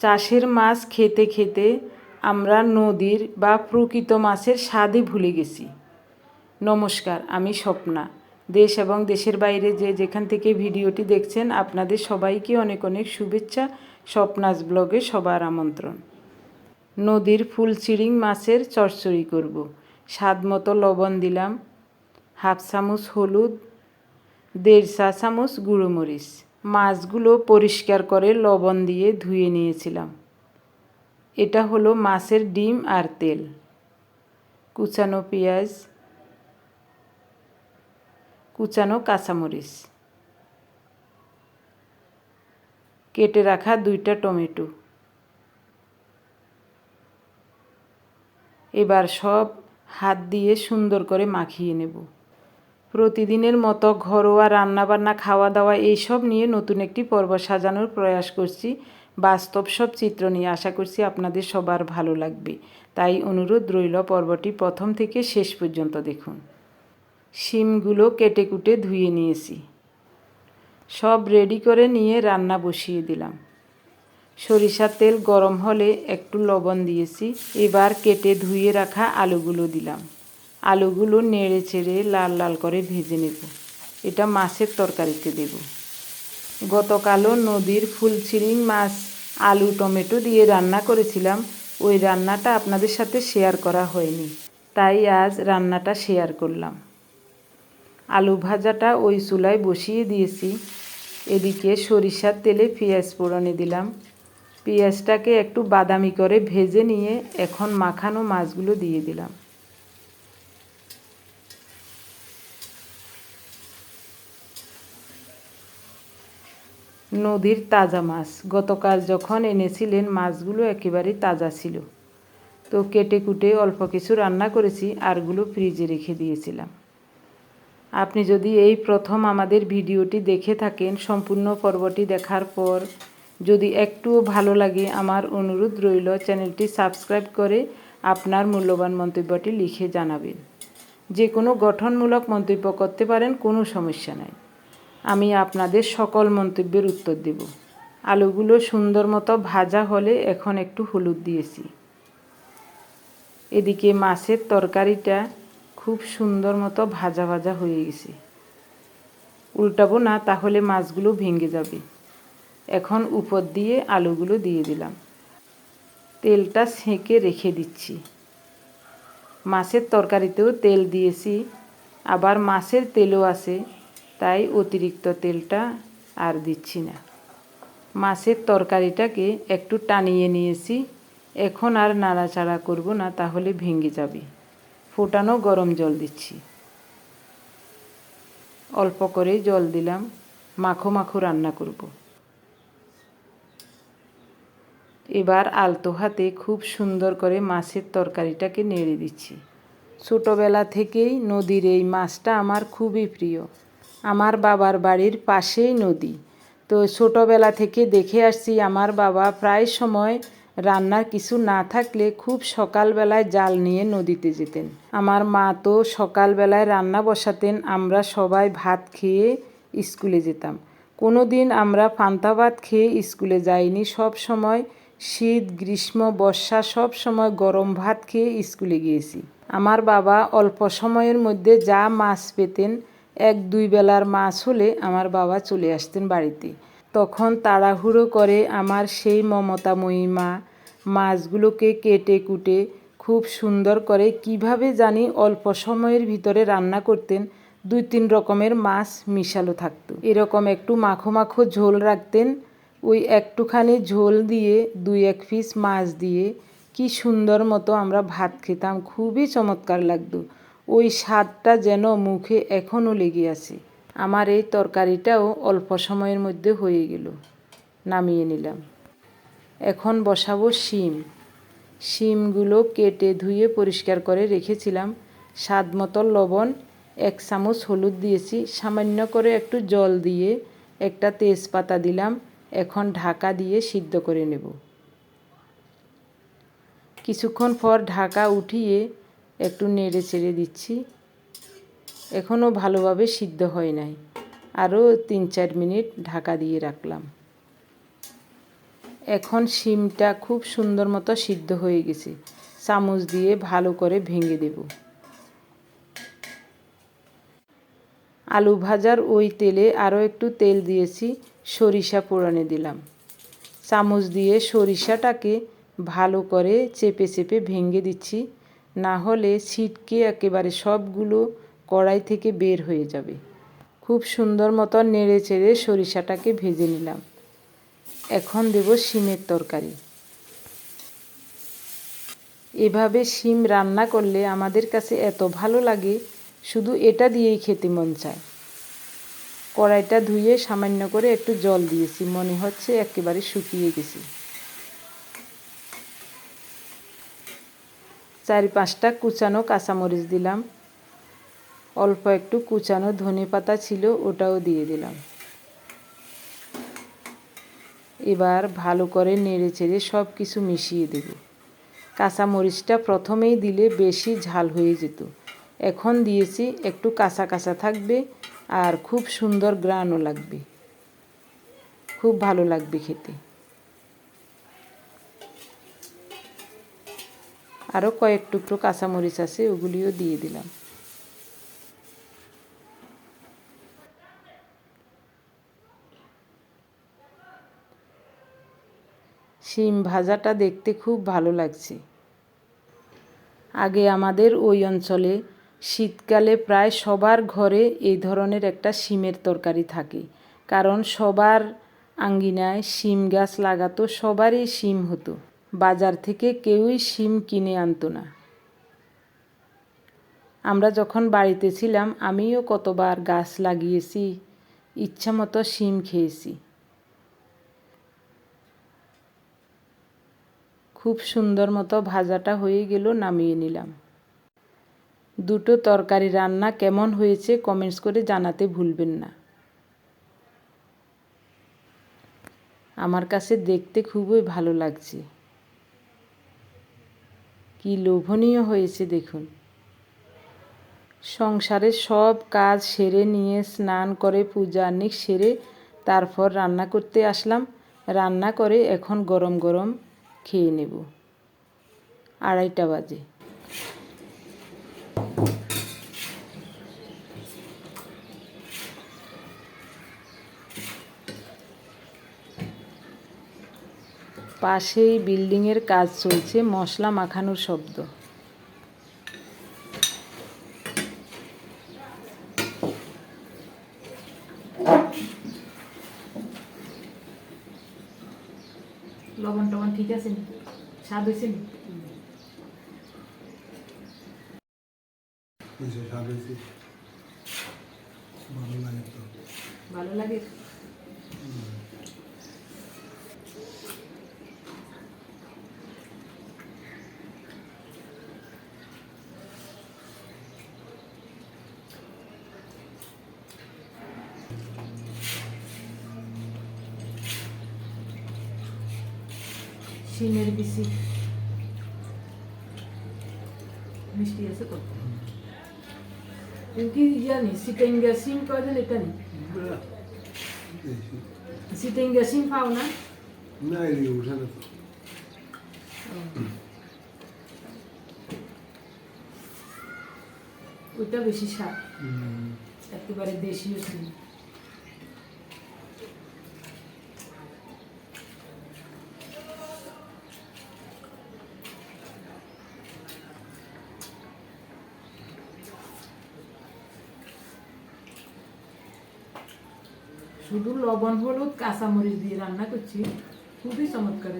চাষের মাছ খেতে খেতে আমরা নদীর বা প্রকৃত মাছের স্বাদই ভুলে গেছি। নমস্কার, আমি স্বপ্না। দেশ এবং দেশের বাইরে যে যেখান থেকে ভিডিওটি দেখছেন, আপনাদের সবাইকে অনেক অনেক শুভেচ্ছা, স্বপ্নাস ব্লগে সবার আমন্ত্রণ। নদীর ফুল চিড়িং মাছের চচ্চড়ি করব। স্বাদ মতো লবণ দিলাম, হাফ চামচ হলুদ, দেড় চা চামচ গুঁড়ো মরিচ। মাছগুলো পরিষ্কার করে লবণ দিয়ে ধুয়ে নিয়েছিলাম। এটা হলো মাছের ডিম আর তেল। কুচানো পেঁয়াজ, কুচানো কাঁচামরিচ। কেটে রাখা দুইটা টমেটো। এবার সব হাত দিয়ে সুন্দর করে মাখিয়ে নেব। প্রতিদিনের মতো ঘরোয়া রান্নাবান্না খাওয়া দাওয়া এইসব নিয়ে নতুন একটি পর্ব সাজানোর প্রয়াস করছি। বাস্তব সব চিত্র নিয়ে আশা করছি আপনাদের সবার ভালো লাগবে। তাই অনুরোধ রইল পর্বটি প্রথম থেকে শেষ পর্যন্ত দেখুন। শিমগুলো কেটে কুটে ধুয়ে নিয়েছি। সব রেডি করে নিয়ে রান্না বসিয়ে দিলাম। সরিষার তেল গরম হলে একটু লবণ দিয়েছি। এবার কেটে ধুয়ে রাখা আলুগুলো দিলাম। আলুগুলো নেড়ে চেড়ে লাল লাল করে ভেজে নেব। এটা মাছের তরকারিতে দেব। গতকালও নদীর ফুলচিরিং মাছ, আলু, টমেটো দিয়ে রান্না করেছিলাম। ওই রান্নাটা আপনাদের সাথে শেয়ার করা হয়নি। তাই আজ রান্নাটা শেয়ার করলাম। আলু ভাজাটা ওই চুলায় বসিয়ে দিয়েছি। এদিকে সরিষার তেলে পেঁয়াজ পোড়নে দিলাম। পেঁয়াজটাকে একটু বাদামি করে ভেজে নিয়ে এখন মাখানো মাছগুলো দিয়ে দিলাম। নদীর তাজা মাছ। গতকাল যখন এনেছিলেন, মাছগুলো একেবারে তাজা ছিল। তো কেটে কুটে অল্প কিছু রান্না করেছি, আরগুলো ফ্রিজে রেখে দিয়েছিলাম। আপনি যদি এই প্রথম আমাদের ভিডিওটি দেখে থাকেন, সম্পূর্ণ পর্বটি দেখার পর যদি একটুও ভালো লাগে, আমার অনুরোধ রইল চ্যানেলটি সাবস্ক্রাইব করে আপনার মূল্যবান মন্তব্যটি লিখে জানাবেন। যে কোনো গঠনমূলক মন্তব্য করতে পারেন, কোনো সমস্যা নাই। আমি আপনাদের সকল মন্তব্যের উত্তর দেব। আলুগুলো সুন্দর মতো ভাজা হলে এখন একটু হলুদ দিয়েছি। এদিকে মাছের তরকারিটা খুব সুন্দর মতো ভাজা ভাজা হয়ে গেছে। উল্টাবো না, তাহলে মাছগুলো ভেঙে যাবে। এখন উপর দিয়ে আলুগুলো দিয়ে দিলাম। তেলটা সেঁকে রেখে দিচ্ছি। মাছের তরকারিতেও তেল দিয়েছি, আবার মাছের তেলও আছে। তাই অতিরিক্ত তেলটা আর দিচ্ছি না। মাছের তরকারিটাকে একটু টানিয়ে নিয়েছি। এখন আর নাড়াচাড়া করব না, তাহলে ভেঙে যাবে। ফোটানো গরম জল দিচ্ছি। অল্প করে জল দিলাম। মাখো মাখো রান্না করব। এবার আলতো হাতে খুব সুন্দর করে মাছের তরকারিটাকে নেড়ে দিচ্ছি। ছোটোবেলা থেকেই নদীর এই মাছটা আমার খুবই প্রিয়। আমার বাবার বাড়ির পাশেই নদী। তো ছোটোবেলা থেকে দেখে আসছি, আমার বাবা প্রায় সময় রান্নার কিছু না থাকলে খুব সকালবেলায় জাল নিয়ে নদীতে যেতেন। আমার মা তো সকালবেলায় রান্না বসাতেন, আমরা সবাই ভাত খেয়ে স্কুলে যেতাম। কোনো দিন আমরা পান্তা ভাত খেয়ে স্কুলে যাইনি, সব সময় শীত, গ্রীষ্ম, বর্ষা, সব সময় গরম ভাত খেয়ে স্কুলে গিয়েছি। আমার বাবা অল্প সময়ের মধ্যে যা মাছ পেতেন এক দুই বেলার মাছ হলে আমার বাবা চলে আসতেন বাড়িতে। তখন তাড়াহুড়ো করে আমার সেই মমতাময়ী মা মাছগুলোকে কেটে কুটে খুব সুন্দর করে কীভাবে জানি অল্প সময়ের ভিতরে রান্না করতেন, দুই তিন রকমের মাছ মিশালো থাকতো। এরকম একটু মাখো মাখো ঝোল রাখতেন, ওই একটুখানি ঝোল দিয়ে দুই এক পিস মাছ দিয়ে। কি সুন্দর মতো আমরা ভাত খেতাম, খুবই চমৎকার লাগতো। ওই স্বাদটা যেন মুখে এখনও লেগে আছে। আমার এই তরকারিটাও অল্প সময়ের মধ্যে হয়ে গেল। নামিয়ে নিলাম। এখন বসাবো শিম। শিমগুলো কেটে ধুয়ে পরিষ্কার করে রেখেছিলাম। স্বাদ মতো লবণ, এক চামচ হলুদ দিয়েছি। সামান্য করে একটু জল দিয়ে একটা তেজপাতা দিলাম। এখন ঢাকা দিয়ে সিদ্ধ করে নেব। কিছুক্ষণ পর ঢাকা উঠিয়ে একটু নেড়ে চেড়ে দিচ্ছি। এখনও ভালোভাবে সিদ্ধ হয় নাই। আরও তিন চার মিনিট ঢাকা দিয়ে রাখলাম। এখন শিমটা খুব সুন্দর মতো সিদ্ধ হয়ে গেছে। চামচ দিয়ে ভালো করে ভেঙে দেব। আলু ভাজার ওই তেলে আরও একটু তেল দিয়েছি, সরিষা পোড়ানে দিলাম। চামচ দিয়ে সরিষাটাকে ভালো করে চেপে চেপে ভেঙে দিচ্ছি। না হলে ছিটকে একেবারে সবগুলো কড়াই থেকে বের হয়ে যাবে। খুব সুন্দর মতো নেড়ে চেড়ে সরিষাটাকে ভেজে নিলাম। এখন দেব শিমের তরকারি। এভাবে শিম রান্না করলে আমাদের কাছে এত ভালো লাগে, শুধু এটা দিয়েই খেতে মন চায়। কড়াইটা ধুয়ে সামান্য করে একটু জল দিয়েছি, মনে হচ্ছে একেবারে শুকিয়ে গেছে। চারি পাঁচটা কুচানো কাঁচামরিচ দিলাম। অল্প একটু কুচানো ধনে পাতা ছিল, ওটাও দিয়ে দিলাম। এবার ভালো করে নেড়ে চেড়ে সব কিছু মিশিয়ে দেব। কাঁচামরিচটা প্রথমেই দিলে বেশি ঝাল হয়ে যেত। এখন দিয়েছি, একটু কাঁচা কাঁচা থাকবে আর খুব সুন্দর গ্রানও লাগবে। খুব ভালো লাগবে খেতে। আরও কয়েক টুকরো কাঁচামরিচ আছে, ওগুলিও দিয়ে দিলাম। শিম ভাজাটা দেখতে খুব ভালো লাগছে। আগে আমাদের ওই অঞ্চলে শীতকালে প্রায় সবার ঘরে এই ধরনের একটা শিমের তরকারি থাকে, কারণ সবার আঙ্গিনায় শিম গাছ লাগাতো, সবারই শিম হতো। বাজার থেকে কেউই শিম কিনে আনতো না। আমরা যখন বাড়িতে ছিলাম, আমিও কতবার গাছ লাগিয়েছি ইচ্ছা মতো শিম খেয়েছি। খুব সুন্দর মতো ভাজাটা হয়ে গেল, নামিয়ে নিলাম। দুটো তরকারি রান্না কেমন হয়েছে কমেন্টস করে জানাতে ভুলবেন না। আমার কাছে দেখতে খুবই ভালো লাগছে। কি লোভনীয় হয়েছে দেখুন। সংসারের সব কাজ সেরে নিয়ে স্নান করে, পূজা অনেক সেরে তারপর রান্না করতে আসলাম। রান্না করে এখন গরম গরম খেয়ে নেব। আড়াইটা বাজে। পাশেই বিল্ডিংয়ের কাজ চলছে মশলা মাখানোর শব্দ। লবণ টবণ ঠিক আছে স্বাদ হয়েছে স্বাদ ভালো লাগে তো ভালো লাগে শিমের বিসি। মিষ্টি আছে তো? কি জানি সিটেঙ্গা সিম যায় এটা নেই? সিটেঙ্গা সিম পাও না? না এদিকে উঠে না ওইটা বেশি হুম, একেবারে দেশীয় সিম। শুধু লবণ হলুদ কাঁচামরিচ দিয়ে রান্না করছি। খুবই চমৎকার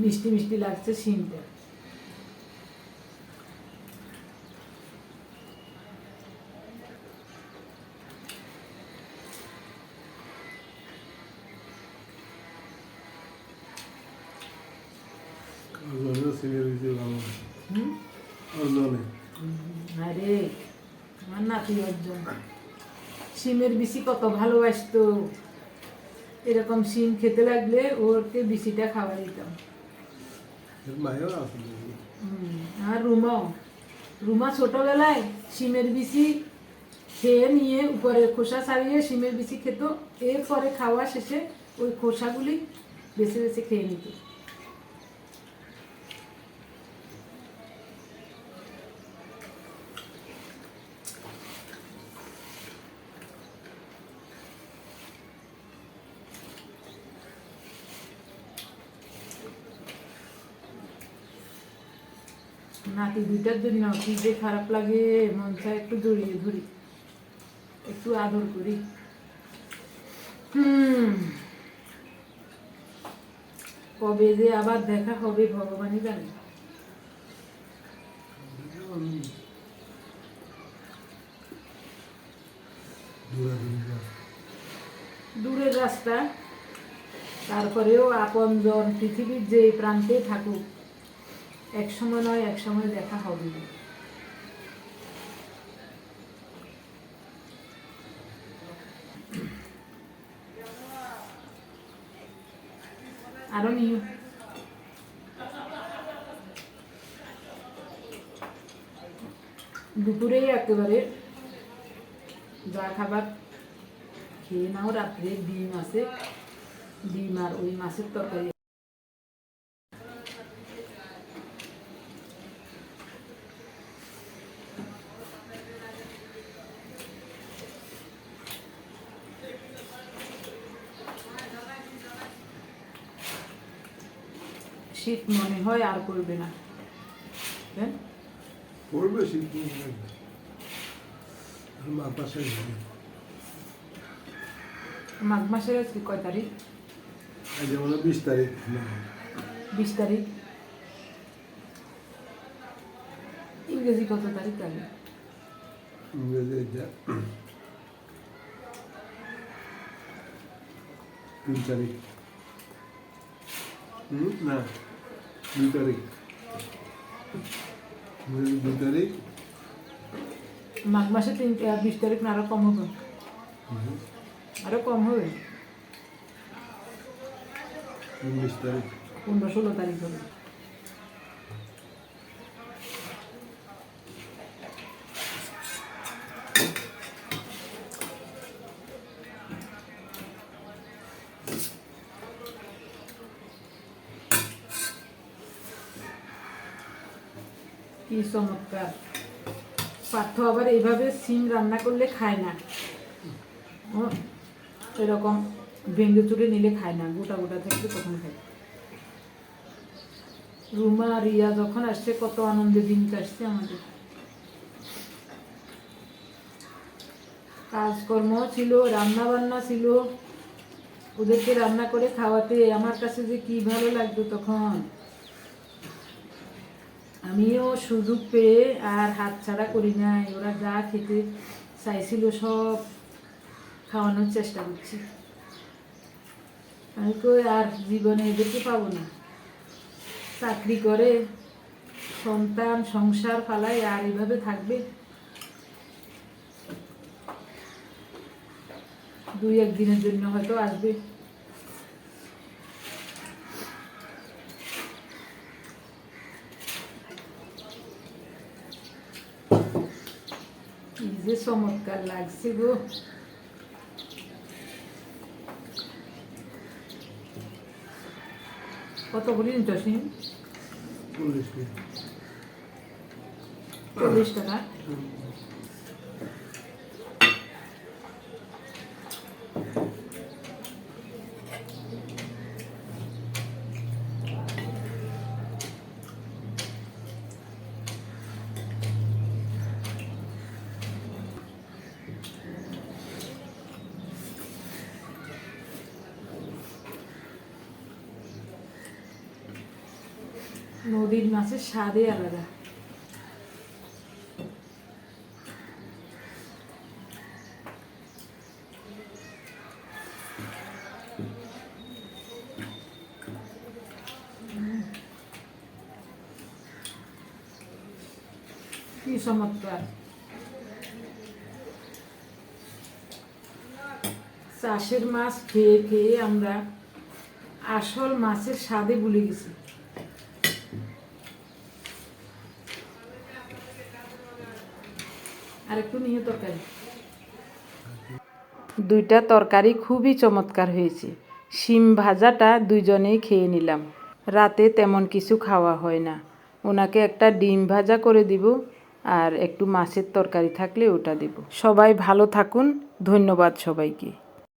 মিষ্টি মিষ্টি লাগছে শিমটা আর সিমের আমার সিমের কত ভালোবাসতো এরকম শিম খেতে লাগলে ওরকে খাওয়া দিতাম আর রুমাও রুমা ছোটবেলায় শিমের বিচি খেয়ে নিয়ে উপরে খোসা ছাড়িয়ে শিমের বিচি খেত এরপরে খাওয়া শেষে ওই খোসাগুলি বেছে বেছে খেয়ে নিত নাতি দুইটার জন্য কি যে খারাপ লাগে, মন চায় একটু জড়িয়ে ধরি, একটু আদর করি। হুম। কবে যে আবার দেখা হবে ভগবানই জানে। দূরের রাস্তা, তারপরেও আপন আপনজন পৃথিবীর যে প্রান্তে থাকুক এক সময় নয়, এক সময় দেখা হবে। আরও নিও দুপুরেই একেবারে যা খাবার খেয়ে নাও, রাত্রে ডিম আছে। ডিম আর ওই মাছের তরকারি শীত মনে হয় আর করবে না। হ্যাঁ? পড়বে শীত মা পাশে মাঘ মাসের আজকে কয় তারিখ? আজ যেমন বিশ তারিখ বিশ তারিখ? ইংরেজি কত তারিখ তাহলে? ইংরেজি তিন তারিখ। না। দুই তারিখ। দুই তারিখ। মাঘ মাসে তিন বিশ তারিখ না আরও কম হবে। আরও কম হবে। উনিশ তারিখ। পনেরো ষোলো তারিখ হবে। কি চমৎকার। পার্থ আবার এইভাবে সিম রান্না করলে খায় না। এরকম ভেঙ্গে চুড়ে নিলে খায় না, গোটা গোটা থাকলে তখন খায়। রুমা, রিয়া যখন আসছে, কত আনন্দে দিন কাটছে আমাদের। কাজকর্ম ছিল রান্না বান্না ছিল। ওদেরকে রান্না করে খাওয়াতে, আমার কাছে যে কি ভালো লাগতো তখন। আমিও সুযোগ পেয়ে আর হাত ছাড়া করি নাই। ওরা যা খেতে চাইছিল সব খাওয়ানোর চেষ্টা করছি। আমি তো আর জীবনে এদেরকে পাবো না। চাকরি করে, সন্তান, সংসার ফালায় আর এভাবে থাকবে। দুই একদিনের জন্য হয়তো আসবে কি যে চমৎকার লাগছে গো। কত বলি নিতসিম চল্লিশ টাকা? নদীর মাছের স্বাদই আলাদা। চাষের মাছ খেয়ে খেয়ে আমরা আসল মাছের স্বাদে ভুলে গেছি। দুইটা তরকারি খুবই চমৎকার হয়েছে। শিম ভাজাটা দুইজনেই খেয়ে নিলাম। রাতে তেমন কিছু খাওয়া হয় না। ওনাকে একটা ডিম ভাজা করে দিব আর একটু মাছের তরকারি থাকলে ওটা দেব। সবাই ভালো থাকুন। ধন্যবাদ সবাইকে।